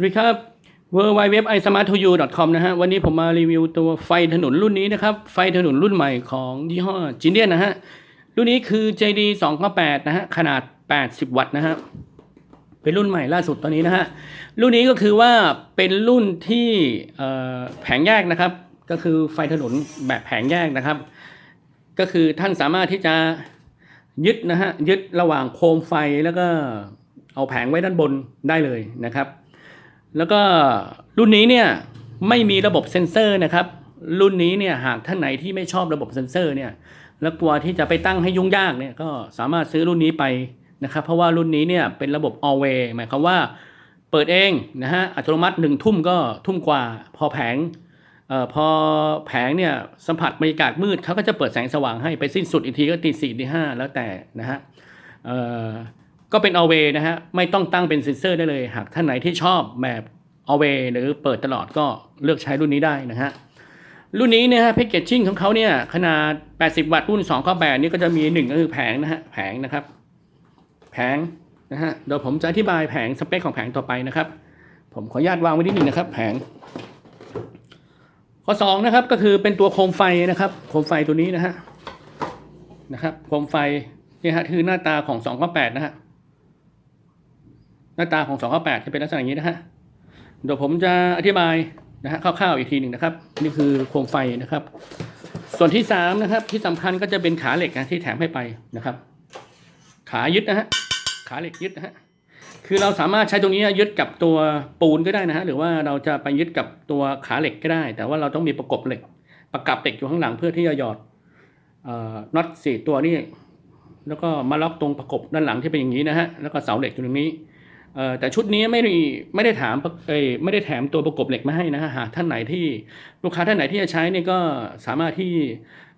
สวัสดีครับ w w w i s m a r t to you com นะฮะ วันนี้ผมมารีวิวตัวไฟถนนรุ่นนี้นะครับ ไฟถนนรุ่นใหม่ของยี่ห้อจินเดียนนะฮะ รุ่นนี้คือ JD 298นะฮะ ขนาด 80 วัตต์นะฮะ เป็นรุ่นใหม่ล่าสุดตอนนี้นะฮะ รุ่นนี้ก็คือว่าเป็นรุ่นที่แผงแยกนะครับ ก็คือไฟถนนแบบแผงแยกนะครับ ก็คือท่านสามารถที่จะยึดนะฮะ ยึดระหว่างโคมไฟแล้วก็เอาแผงไว้ด้านบนได้เลยนะครับ แล้วก็รุ่นนี้เนี่ยไม่มีระบบเซ็นเซอร์นะครับ รุ่นนี้เนี่ยหากท่านไหนที่ไม่ชอบระบบเซ็นเซอร์เนี่ยแล้วกลัวที่จะไปตั้งให้ยุ่งยากเนี่ยก็สามารถซื้อรุ่นนี้ไปนะครับ เพราะว่ารุ่นนี้เนี่ยเป็นระบบ always หมายความว่าเปิดเองนะฮะอัตโนมัติหนึ่งทุ่มก็ทุ่มกว่าพอแผงเอ่อพอแผงเนี่ยสัมผัสบรรยากาศมืดเขาก็จะเปิดแสงสว่างให้ไปสิ้นสุดอีกทีก็ตีสี่ตีห้าแล้วแต่นะฮะเอ่อ ก็เป็น a w a y นะฮะไม่ต้องตั้งเป็นเซนเซอร์ได้เลย หากท่านไหนที่ชอบแบบ a w a y หรือเปิดตลอดก็เลือกใช้รุ่นนี้ได้นะฮะรุ่นนี้เนี่ยฮะแพคเกจจิ้งของเขาเนี่ยขนาด 80 วัตต์รุ่น2ข้อ8นี่ก็จะมีหนึ่งก็คือแผงนะฮะแผงนะครับ แผงนะฮะเดี๋ยวผมจะอธิบายแผงสเปคของแผงต่อไปนะครับ ผมขออนุญาตวางไว้นิดหนึ่งนะครับ แผง ข้อ2นะครับก็คือเป็นตัวโคมไฟนะครับโคมไฟตัวนี้นะฮะนะครับโคมไฟนี่ฮะคือหน้าตาของ2ข้อ8นะฮะ น้าตาของ2 9 8จะเป็นลักษณะอย่างนี้นะฮะเดี๋ยวผมจะอธิบายนะฮะคร่าวๆอีกทีหนึ่งนะครับ นี่คือโคมไฟนะครับ ส่วนที่3นะครับที่สำคัญก็จะเป็นขาเหล็กนะที่แถมให้ไปนะครับ ขายึดนะฮะขาเหล็กยึดนะฮะคือเราสามารถใช้ตรงนี้ยึดกับตัวปูนก็ได้นะฮะหรือว่าเราจะไปยึดกับตัวขาเหล็กก็ได้ แต่ว่าเราต้องมีประกบเหล็ก ประกับเหล็กอยู่ข้างหลังเพื่อที่จะหยอดน็อตสี่ตัวนี่แล้วก็มาล็อกตรงประกบด้านหลังที่เป็นอย่างนี้นะฮะแล้วก็เสาเหล็กอยู่ตรงนี้ แต่ชุดนี้ไม่ได้ไม่ได้ถามเอยไม่ได้แถมตัวประกบเหล็กมาให้นะฮะหากท่านไหนที่ลูกค้าท่านไหนที่จะใช้เนี่ยก็สามารถที่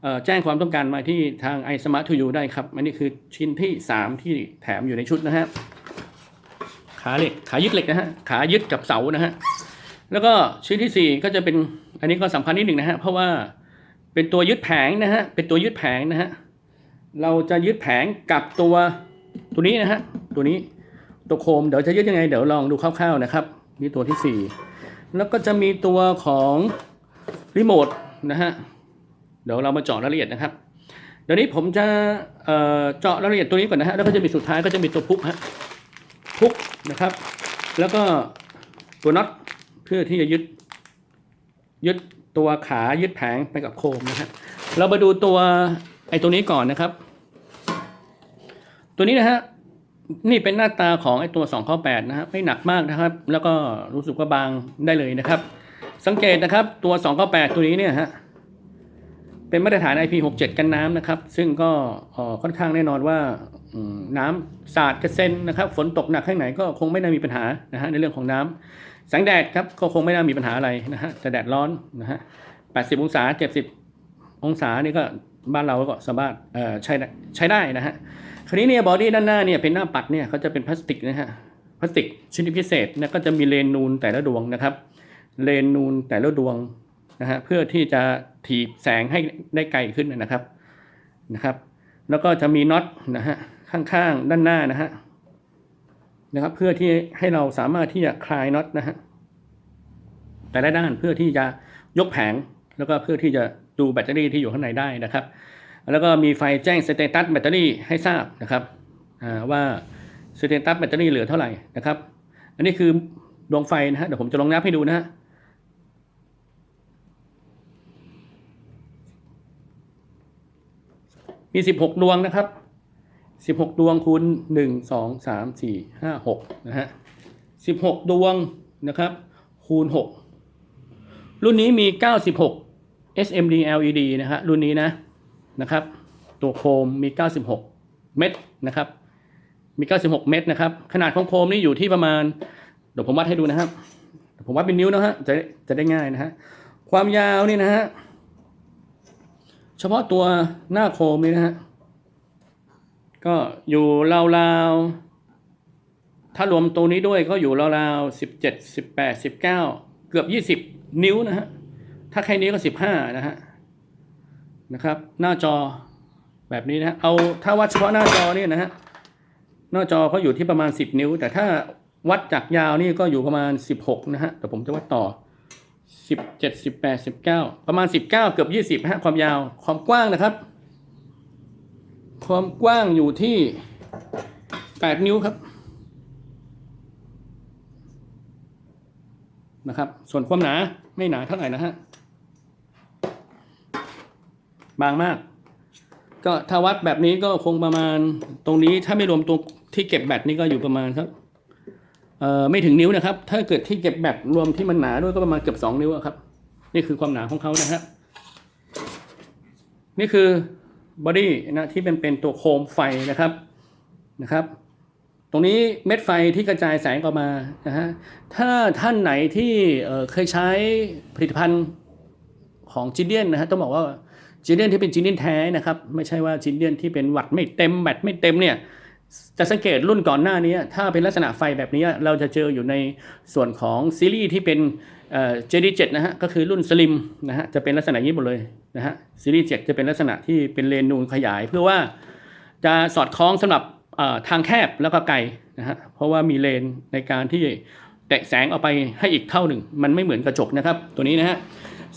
เอ่อแจ้งความต้องการมาที่ทาง i smart to you ได้ครับอันนี้คือชิ้นที่ 3 ที่แถมอยู่ในชุดนะฮะขาเหล็กขายึดเหล็กนะฮะขายึดกับเสานะฮะแล้วก็ชิ้นที่ 4 ก็จะเป็นอันนี้ก็สำคัญนิดหนึ่งนะฮะเพราะว่าเป็นตัวยึดแผงนะฮะเป็นตัวยึดแผงนะฮะเราจะยึดแผงกับตัวตัวนี้นะฮะตัวนี้ ตัวโคมเดี๋ยวจะยึดยังไงเดี๋ยวลองดูคร่าวๆนะครับนี่ตัวที่ 4 แล้วก็จะมีตัวของรีโมทนะฮะเดี๋ยวเรามาเจาะรายละเอียดนะครับ เดี๋ยวนี้ผมจะเเจาะรายละเอียดตัวนี้ก่อนนะฮะแล้วก็จะมีสุดท้ายก็จะมีตัวพุกฮะพุกนะครับ แล้วก็ตัวน็อตเพื่อที่จะยึดยึดตัวขายึดแผงไปกับโคมนะฮะเรามาดูตัวไอ้ตัวนี้ก่อนนะครับ ตัวนี้นะฮะ นี่เป็นหน้าตาของไอ้ตัว2ข้อ8นะครับไม่หนักมากนะครับ แล้วก็รู้สึกว่าบางได้เลยนะครับ สังเกตนะครับตัว2ข้อ8ตัวนี้เนี่ยฮะเป็นมาตรฐาน IP67 กันน้ำนะครับ ซึ่งก็ค่อนข้างแน่นอนว่าน้ำสาดกระเซ็นนะครับ ฝนตกหนักข้างไหนก็คงไม่น่ามีปัญหานะฮะในเรื่องของน้ำแสงแดดครับก็คงไม่น่ามีปัญหาอะไรนะฮะแต่แดดร้อนนะฮะ80 องศา 70 องศานี่ก็บ้านเราก็สามารถเออใช้ได้ใช้ได้นะฮะ คราวนี้เนี่ยบอดี้ด้านหน้าเนี่ยเป็นหน้าปัดเนี่ยเขาจะเป็นพลาสติกนะฮะพลาสติกชนิดพิเศษนะก็จะมีเลนนูนแต่ละดวงนะครับ เลนนูนแต่ละดวงนะฮะเพื่อที่จะถีบแสงให้ได้ไกลขึ้นนะครับนะครับ แล้วก็จะมีน็อตนะฮะข้างๆด้านหน้านะฮะนะครับเพื่อที่ให้เราสามารถที่จะคลายน็อตนะฮะแต่ละด้านเพื่อที่จะยกแผงแล้วก็เพื่อที่จะดูแบตเตอรี่ที่อยู่ข้างในได้นะครับ แล้วก็มีไฟแจ้งสเตตัสแบตเตอรี่ให้ทราบนะครับว่าสเตตัสแบตเตอรี่เหลือเท่าไหร่นะครับ อันนี้คือดวงไฟนะฮะเดี๋ยวผมจะลองนับให้ดูนะฮะมี16ดวงนะครับ16ดวงคูณ1 2 3 4 5 6นะฮะ16ดวงนะครับ คูณ6รุ่นนี้มี96 SMD LED นะฮะรุ่นนี้นะ นะครับ ตัวโคมมี 96 เม็ดนะครับ มี 96 เม็ดนะครับ ขนาดของโคมนี่อยู่ที่ประมาณ เดี๋ยวผมวัดให้ดูนะครับ ผมวัดเป็นนิ้วนะฮะ จะจะได้ง่ายนะฮะ ความยาวนี่นะฮะ เฉพาะตัวหน้าโคมนี่นะฮะ ก็อยู่ราวๆ ถ้ารวมตัวนี้ด้วยก็อยู่ราวๆสิบเจ็ดสิบแปดสิบเก้าเกือบยี่สิบนิ้วนะฮะ ถ้าแค่นี้ก็สิบห้านะฮะ นะครับ หน้าจอแบบนี้นะเอาถ้าวัดเฉพาะหน้าจอเนี่ยนะฮะหน้าจอเขาอยู่ที่ประมาณ 10 นิ้ว แต่ถ้าวัดจากยาวนี่ก็อยู่ประมาณสิบหกนะฮะแต่ผมจะวัดต่อสิบเจ็ดสิบแปดสิบเก้าประมาณสิบเก้าเกือบยี่สิบฮะความยาวความกว้างนะครับ ความกว้างอยู่ที่แปดนิ้วครับนะครับ ส่วนความหนาไม่หนาเท่าไหร่นะฮะ บางมาก ก็ถ้าวัดแบบนี้ก็คงประมาณตรงนี้ถ้าไม่รวมตรงที่เก็บแบตนี่ก็อยู่ประมาณครับเอ่อไม่ถึงนิ้วนะครับ ถ้าเกิดที่เก็บแบตรวมที่มันหนาด้วยก็ประมาณเกือบสองนิ้วครับ นี่คือความหนาของเขานะฮะนี่คือบอดี้นะที่เป็นเป็นตัวโคมไฟนะครับนะครับ ตรงนี้เม็ดไฟที่กระจายแสงออกมานะฮะถ้าท่านไหนที่เเคยใช้ผลิตภัณฑ์ของจิเดียนนะฮะต้องบอกว่า จีเนียนที่เป็นจีเนียนแท้นะครับไม่ใช่ว่าจีเนียนที่เป็นวัดไม่เต็มแบตไม่เต็มเนี่ยจะสังเกตรุ่นก่อนหน้านี้ ถ้าเป็นลักษณะไฟแบบนี้เราจะเจออยู่ในส่วนของซีรีส์ที่เป็นเอ่อ JD7 นะฮะก็คือรุ่นสลิมนะฮะจะเป็นลักษณะนี้หมดเลยนะฮะซีรีส์7จะเป็นลักษณะที่เป็นเลนนูนขยาย เพื่อว่าจะสอดคล้องสำหรับทางแคบแล้วก็ไกลนะฮะเพราะว่ามีเลนในการที่แตะแสงออกไปให้อีกเท่าหนึ่ง มันไม่เหมือนกระจกนะครับตัวนี้นะฮะ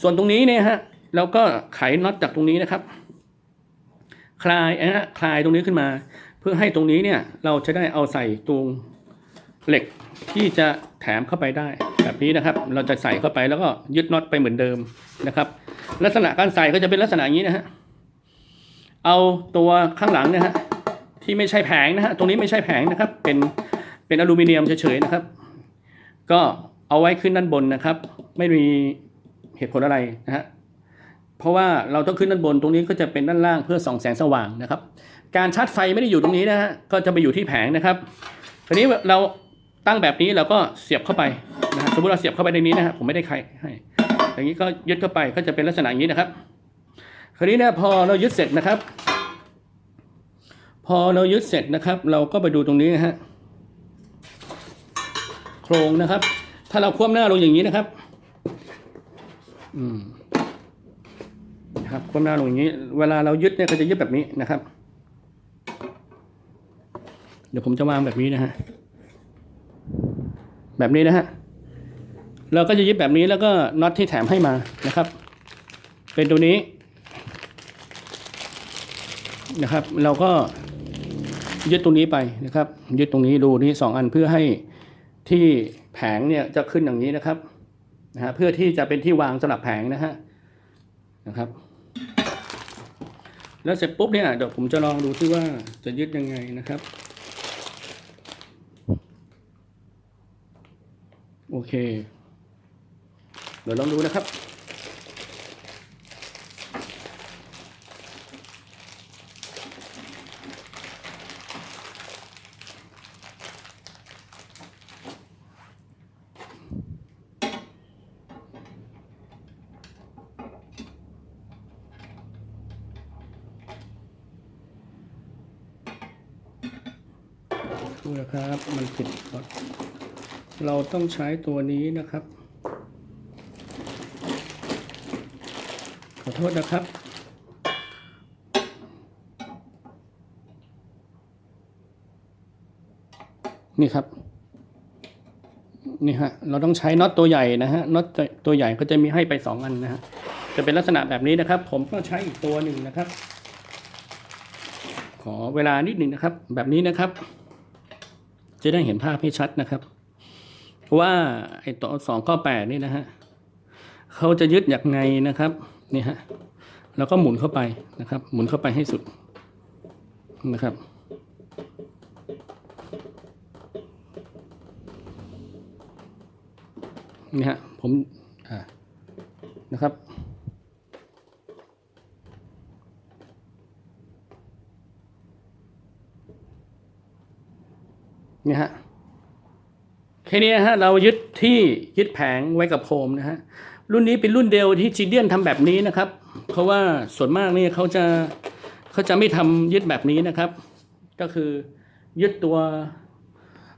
ส่วนตรงนี้เนี่ยฮะ แล้วก็ไขน็อตจากตรงนี้นะครับ คลายนะคลายตรงนี้ขึ้นมา เพื่อให้ตรงนี้เนี่ยเราจะได้เอาใส่ตรงเหล็กที่จะแถมเข้าไปได้ แบบนี้นะครับ เราจะใส่เข้าไปแล้วก็ยึดน็อตไปเหมือนเดิมนะครับ ลักษณะการใส่ก็จะเป็นลักษณะอย่างนี้นะฮะเอาตัวข้างหลังนะฮะที่ไม่ใช่แผงนะฮะตรงนี้ไม่ใช่แผงนะครับ เป็นเป็นอลูมิเนียมเฉยๆนะครับ ก็เอาไว้ขึ้นด้านบนนะครับ ไม่มีเหตุผลอะไรนะฮะ เพราะว่าเราต้องขึ้นด้านบนตรงนี้ก็จะเป็นด้านล่างเพื่อส่องแสงสว่างนะครับ การชาร์จไฟไม่ได้อยู่ตรงนี้นะฮะก็จะไปอยู่ที่แผงนะครับทีนี้เราตั้งแบบนี้เราก็เสียบเข้าไปนะฮะสมมติเราเสียบเข้าไปในนี้นะฮะผมไม่ได้ใครให้อย่างนี้ก็ยึดเข้าไปก็จะเป็นลักษณะอย่างนี้นะครับคราวนี้นี่ยพอเรายึดเสร็จนะครับ พอเรายึดเสร็จนะครับ เราก็ไปดูตรงนี้นะฮะโครงนะครับ ถ้าเราคว่ำหน้าลงอย่างนี้นะครับ อืม นะครับก้มหน้าลงอย่างนี้ เวลาเรายึดเนี่ยก็จะยึดแบบนี้นะครับ เดี๋ยวผมจะวางแบบนี้นะฮะแบบนี้นะฮะเราก็จะยึดแบบนี้แล้วก็น็อตที่แถมให้มานะครับ เป็นตัวนี้นะครับ เราก็ยึดตรงนี้ไปนะครับ ยึดตรงนี้ดูนี่สองอันเพื่อให้ที่แผงเนี่ยจะขึ้นอย่างนี้นะครับนะฮะเพื่อที่จะเป็นที่วางสำหรับแผงนะฮะนะครับ แล้วเสร็จปุ๊บเนี่ยเดี๋ยวผมจะลองดูที่ว่าจะยึดยังไงนะครับ โอเค เดี๋ยวลองดูนะครับ ดูนะครับมันผิดก่อนเราต้องใช้ตัวนี้นะครับ ขอโทษนะครับ นี่ครับ นี่ฮะ เราต้องใช้น็อตตัวใหญ่นะฮะ น็อตตัวใหญ่ก็จะมีให้ไปสองอันนะฮะ จะเป็นลักษณะแบบนี้นะครับ ผมก็ใช้อีกตัวหนึ่งนะครับ ขอเวลานิดหนึ่งนะครับ แบบนี้นะครับ จะได้เห็นภาพให้ชัดนะครับ ว่าไอ้ตัวสองข้อแปดนี่นะฮะเขาจะยึดอย่างไงนะครับนี่ฮะแล้วก็หมุนเข้าไปนะครับ หมุนเข้าไปให้สุดนะครับนี่ฮะผมอ่านะครับ เนี่ยฮะแค่นี้ฮะเรายึดที่ยึดแผงไว้กับโคมนะฮะรุ่นนี้เป็นรุ่นเดียวที่จีเดียนทำแบบนี้นะครับ เพราะว่าส่วนมากนี่เขาจะเขาจะไม่ทำยึดแบบนี้นะครับ ก็คือยึดตัว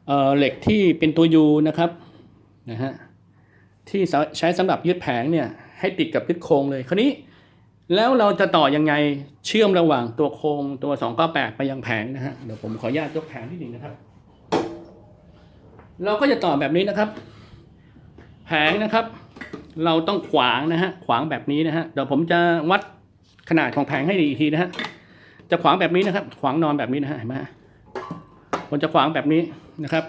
เเหล็กที่เป็นตัวยูนะครับนะฮะที่ใช้สำหรับยึดแผงเนี่ยให้ติดกับยึดโครงเลยคราวนี้แล้วเราจะต่อยังไงเชื่อมระหว่างตัวโครงตัว 298 ไปยังแผงนะฮะเดี๋ยวผมขออนุญาตยกแผงที่หนึ่งนะครับ เราก็จะต่อแบบนี้นะครับ แผงนะครับ เราต้องขวางนะฮะขวางแบบนี้นะฮะเดี๋ยวผมจะวัดขนาดของแผงให้ดีอีกทีนะฮะจะขวางแบบนี้นะครับ ขวางนอนแบบนี้นะฮะเห็นไหมฮะผมจะขวางแบบนี้นะครับ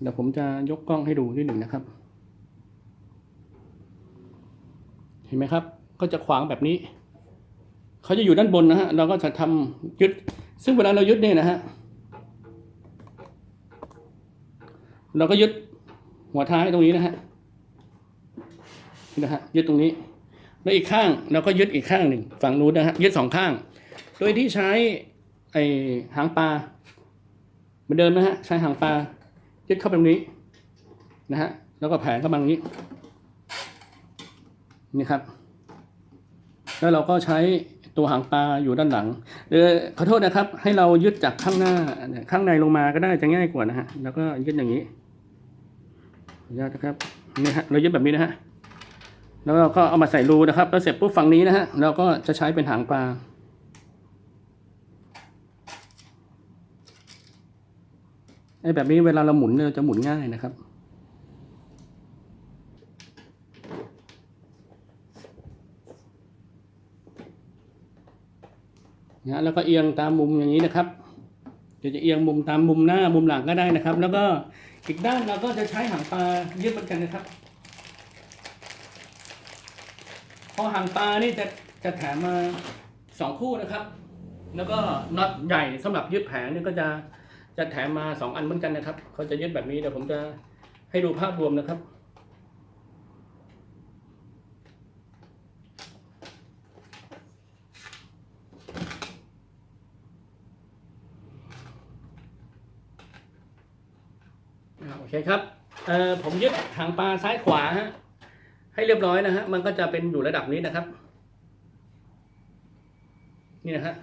เดี๋ยวผมจะยกกล้องให้ดูนิดหนึ่งนะครับ เห็นไหมครับ ก็จะขวางแบบนี้เขาจะอยู่ด้านบนนะฮะเราก็จะทำยึดซึ่งเวลาเรายึดเนี่ยนะฮะ เราก็ยึดหัวท้ายตรงนี้นะฮะนะฮะยึดตรงนี้ แล้วอีกข้างเราก็ยึดอีกข้างหนึ่งฝั่งนู้นนะฮะยึดสองข้าง โดยที่ใช้ไอหางปลาเหมือนเดิมนะฮะใช้หางปลายึดเข้าไปตรงนี้นะฮะแล้วก็แผงเข้ามาตรงนี้นี่ครับ แล้วเราก็ใช้ตัวหางปลาอยู่ด้านหลังเออขอโทษนะครับ ให้เรายึดจากข้างหน้าข้างในลงมาก็ได้จะง่ายกว่านะฮะแล้วก็ยึดอย่างนี้ ญาตนะครับนี่ฮะเรายึดแบบนี้นะฮะแล้วเราก็เอามาใส่รูนะครับแล้วเสร็จปุ๊บฝั่งนี้นะฮะเราก็จะใช้เป็นหางปลาไอ้แบบนี้เวลาเราหมุนเนี่ยเราจะหมุนง่ายนะครับนะแล้วก็เอียงตามมุมอย่างนี้นะครับ เดี๋ยวจะเอียงมุมตามมุมหน้ามุมหลังก็ได้นะครับ แล้วก็อีกด้านเราก็จะใช้หางปลายึดเหมือนกันนะครับ พอหางปลานี่จะจะแถมมาสองคู่นะครับ แล้วก็น็อตใหญ่สำหรับยึดแผงนี่ก็จะจะแถมมาสองอันเหมือนกันนะครับเขาจะยึดแบบนี้เดี๋ยวผมจะให้ดูภาพรวมนะครับ อ่าโอเค ครับเอ่อผมยึดหางปลาซ้ายขวาฮะให้เรียบร้อยนะฮะมันก็จะเป็นอยู่ระดับนี้นะครับ นี่นะฮะ